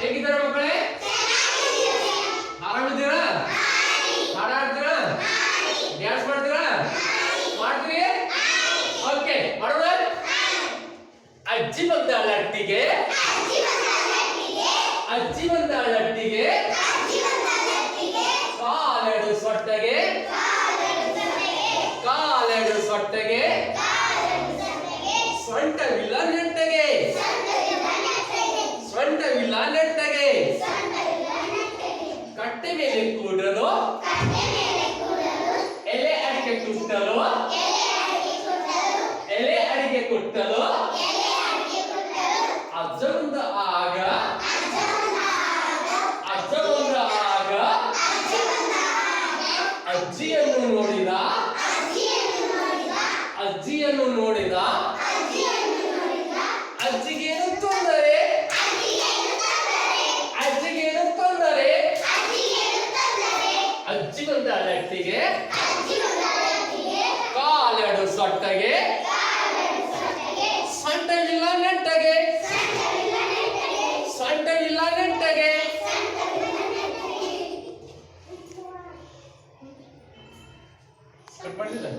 ಹೇಗಿದ್ದಾರೆ ಮಕ್ಕಳೇ? ಆರಾಮಿದ್ದೀರಾ ಹಾಡ ಆಡ್ತೀರಾ ಡ್ಯಾನ್ಸ್ ಮಾಡ್ತೀರಾ? ಮಾಡ್ತೀರಿ? ಓಕೆ ಮಾಡೋಣ. ಅಜ್ಜಿ ಬಂದಾಳ ಅಟ್ಟಿಗೆ ಅಜ್ಜಿ ಬಂದಾಳ ಅಟ್ಟಿಗೆ ಕಾಲೆಡು ಸೊಟ್ಟಗೆ. ಕಾಲೆಡು ಸೊಟ್ಟಗೆ ಸೊಂಟವಿಲ್ಲ ನೆಟ್ಟಗೆ ಸೊಂಟವಿಲ್ಲ ನೆಟ್ಟಗೆ ಕಟ್ಟೆ ಮೇಲೆ ಕೂಡಲು? ಎಲೆ ಅಡಿಕೆ ಕುಟ್ಟಲು? ಎಲೆ ಅಡಿಕೆ ಕುಟ್ಟಲು? ಅಜ್ಜ ಮುಂದ ಆಗ? ಅಜ್ಜ ಮುಂದ ಆಗ? ಅಜ್ಜಿಯನ್ನು ನೋಡಿದ? ಅಜ್ಜಿಯನ್ನು ನೋಡಿದ? ಅಚ್ಚಿಕೊಂದ ರಟ್ಟಿಗೆ ಕಾಲೆಡು ಸೊಟ್ಟಗೆ ಸೊಂಟವಿಲ್ಲ ನೆಟ್ಟಗೆ ಸೊಂಟವಿಲ್ಲ ನೆಟ್ಟಗೆ ಕಟ್ ಮಾಡಿಲ್ಲ